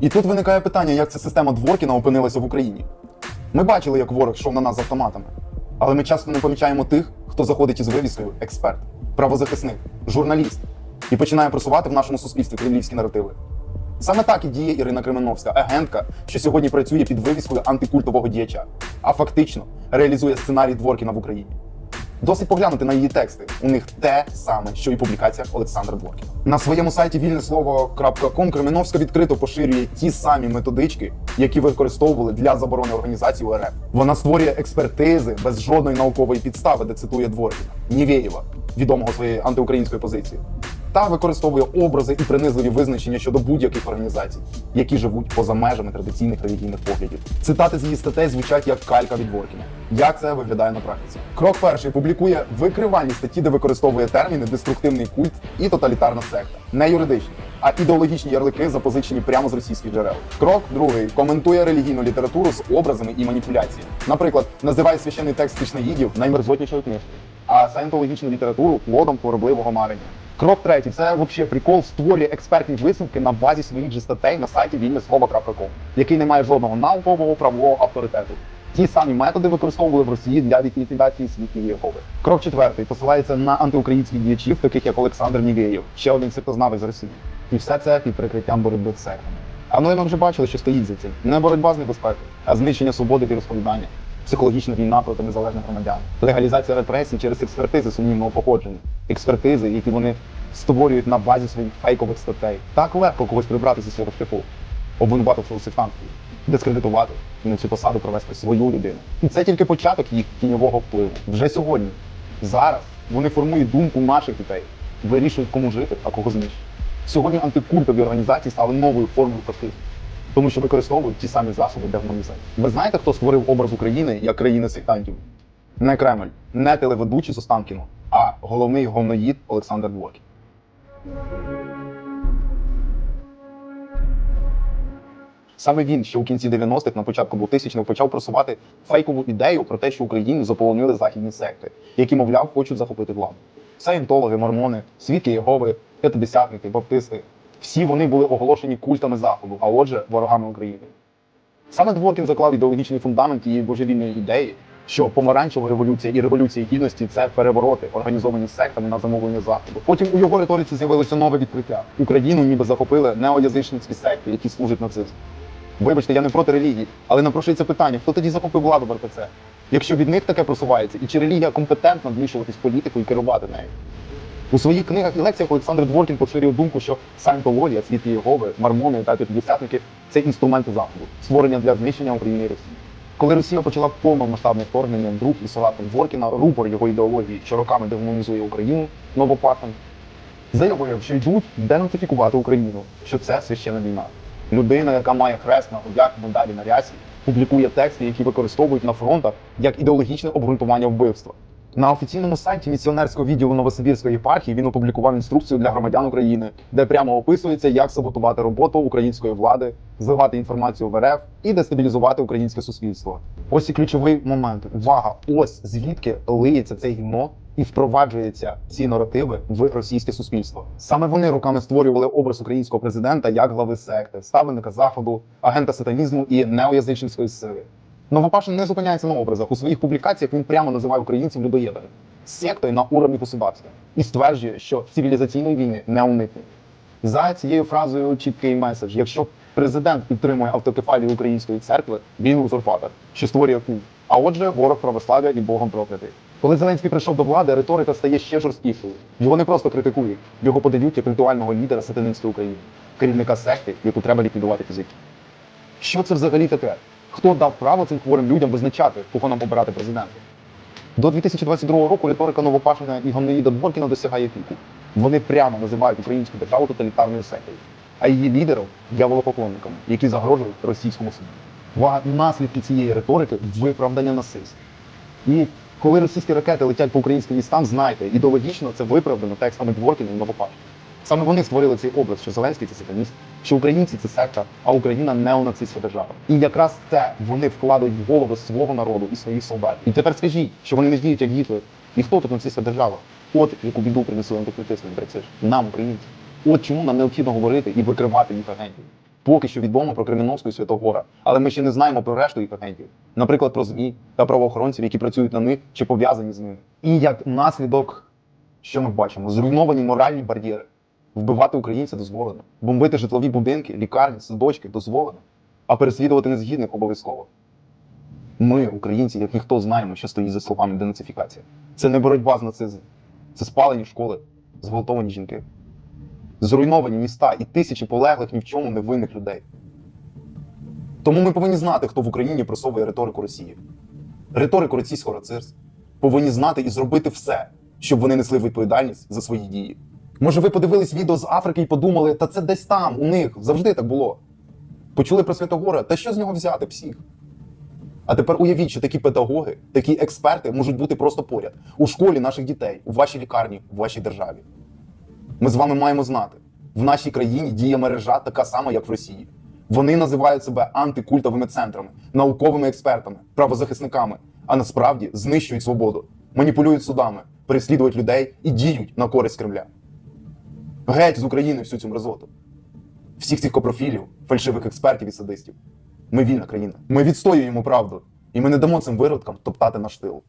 І тут виникає питання, як ця система Дворкіна опинилася в Україні. Ми бачили, як ворог йшов на нас з автоматами, але ми часто не помічаємо тих, хто заходить із вивіскою експерт, правозахисник, журналіст і починає просувати в нашому суспільстві кремлівські наративи. Саме так і діє Ірина Кременовська, агентка, що сьогодні працює під вивіскою антикультового діяча, а фактично реалізує сценарій Дворкіна в Україні. Досить поглянути на її тексти. У них те саме, що і публікація Олександра Дворкіна. На своєму сайті вільнеслово.ком Кременовська відкрито поширює ті самі методички, які використовували для заборони організації УРФ. Вона створює експертизи без жодної наукової підстави, де цитує Дворкіна, Нівєєва, відомого своєї антиукраїнської позиції, та використовує образи і принизливі визначення щодо будь-яких організацій, які живуть поза межами традиційних релігійних поглядів. Цитати з її статей звучать як калька від Дворкіна. Як це виглядає на практиці? Крок перший публікує викривальні статті, де використовує терміни деструктивний культ і тоталітарна секта, не юридичні, а ідеологічні ярлики, запозичені прямо з російських джерел. Крок другий коментує релігійну літературу з образами і маніпуляціями. Наприклад, називає священний текст Кришнаїдів наймерзотнішою книжкою, а саєнтологічну літературу плодом хворобливого марення. Крок третій це взагалі прикол створює експертні висновки на базі своїх же статей на сайті вільнеслова.ком, який не має жодного наукового правового авторитету. Ті самі методи використовували в Росії для ліквідації світів Єгови. Крок четвертий посилається на антиукраїнських діячів, таких як Олександр Нівєєв, ще один світознавець з Росії. І все це під прикриттям боротьби з сектами. А ну і ми вже бачили, що стоїть за цим. Не боротьба з небезпекою, а знищення свободи і розповідання, психологічна війна проти незалежних громадян, легалізація репресій через експертизи сумнівного походження, експертизи, які вони створюють на базі своїх фейкових статей. Так легко когось прибрати зі свого шляху, обвинувативши у сектантстві, дискредитувати на цю посаду провести свою людину. І це тільки початок їх тіньового впливу. Вже сьогодні, зараз вони формують думку наших дітей, вирішують, кому жити, а кого знищити. Сьогодні антикультові організації стали новою формою фашизму, тому що використовують ті самі засоби демонізації. Ви знаєте, хто створив образ України як країни сектантів? Не Кремль, не телеведучий з Останкіно, а головний говноїд Олександр Дворкін. Саме він ще у кінці 90-х, на початку 2000-х, почав просувати фейкову ідею про те, що Україну заполонили західні секти, які, мовляв, хочуть захопити владу. Саєнтологи, мормони, свідки Єгови, п'ятидесятники, баптисти. Всі вони були оголошені культами Заходу, а отже, ворогами України. Саме Дворкін заклав ідеологічний фундамент її божевільної ідеї, що помаранчева революція і революція гідності це перевороти, організовані сектами на замовлення заходу. Потім у його риториці з'явилося нове відкриття. Україну ніби захопили неоязичницькі секти, які служать нацизму. Вибачте, я не проти релігії, але напрошується питання, хто тоді захопив владу в РПЦ? Якщо від них таке просувається, і чи релігія компетентна вмішуватись в політику і керувати нею? У своїх книгах і лекціях Олександр Дворкін поширює думку, що саєнтологія, світлі Єгови, мормони та п'ятидесятники це інструменти заходу, створення для знищення України і Росії. Коли Росія почала повномасштабне вторгнення, друг і салатом Дворкіна, рупор його ідеології, що роками демонізує Україну, новопатом, заявив, що йдуть денацифікувати Україну, що це священна війна. Людина, яка має хрест на грудях, медалі на рясі, публікує тексти, які використовують на фронтах як ідеологічне обґрунтування вбивства. На офіційному сайті місіонерського відділу Новосибірської єпархії він опублікував інструкцію для громадян України, де прямо описується, як саботувати роботу української влади, зливати інформацію в РФ і дестабілізувати українське суспільство. Ось і ключовий момент. Увага! Ось звідки лиється цей гімно і впроваджуються ці наративи в російське суспільство. Саме вони руками створювали образ українського президента як глави секти, ставленика заходу, агента сатанізму і неоязичницької сили. Новопашин не зупиняється на образах. У своїх публікаціях він прямо називає українців людоєдами, сектою на уровні государства і стверджує, що цивілізаційної війни не уникне. За цією фразою чіткий меседж: якщо президент підтримує автокефалію української церкви, він узурпатор, що створює культ. А отже, ворог православ'я і Богом проклятий. Коли Зеленський прийшов до влади, риторика стає ще жорсткішою. Його не просто критикують, його подають як ритуального лідера сатанинської України, керівника секти, яку треба ліквідувати фізики. Що це взагалі таке? Хто дав право цим хворим людям визначати, кого нам обирати президентом? До 2022 року риторика Новопашина і Гомнеїда Дворкіна досягає піку. Вони прямо називають українську державу тоталітарною сектою, а її лідерів дьяволопоклонниками, які загрожують російському суду. Наслідки цієї риторики виправдання насильства. І коли російські ракети летять по українським містам, знайте, ідеологічно це виправдано текстами Дворкіна і Новопашина. Саме вони створили цей образ, що Зеленський це сатаніст, що українці це секта, а Україна неонацистська держава. І якраз це вони вкладають в голову свого народу і своїх солдатів. І тепер скажіть, що вони не діють як Гітлер. І хто тут нацистська держава? От яку біду принесли антикультисти, брециш. Нам, українцям. От чому нам необхідно говорити і викривати їх агентів. Поки що відомо про Кременовську і Святогора, але ми ще не знаємо про решту їх агентів, наприклад, про ЗМІ та правоохоронців, які працюють на них чи пов'язані з ними. І як наслідок, що ми бачимо? Зруйновані моральні бар'єри. Вбивати українця дозволено, бомбити житлові будинки, лікарні, садочки дозволено, а переслідувати незгідних обов'язково. Ми, українці, як ніхто знаємо, що стоїть за словами денацифікація. Це не боротьба з нацизмом, це спалені школи, зґвалтовані жінки, зруйновані міста і тисячі полеглих ні в чому невинних людей. Тому ми повинні знати, хто в Україні просовує риторику Росії. Риторику російського рацирства. Повинні знати і зробити все, щоб вони несли відповідальність за свої дії. Може, ви подивились відео з Африки і подумали, та це десь там, у них завжди так було. Почули про Святогора, та що з нього взяти псих? А тепер уявіть, що такі педагоги, такі експерти можуть бути просто поряд у школі наших дітей, у вашій лікарні, у вашій державі. Ми з вами маємо знати, в нашій країні діє мережа така сама, як в Росії. Вони називають себе антикультовими центрами, науковими експертами, правозахисниками, а насправді знищують свободу, маніпулюють судами, переслідують людей і діють на користь Кремля. Геть з України всю цю мразоту. Всіх цих копрофілів, фальшивих експертів і садистів. Ми вільна країна. Ми відстоюємо правду, і ми не дамо цим виродкам топтати наш тил.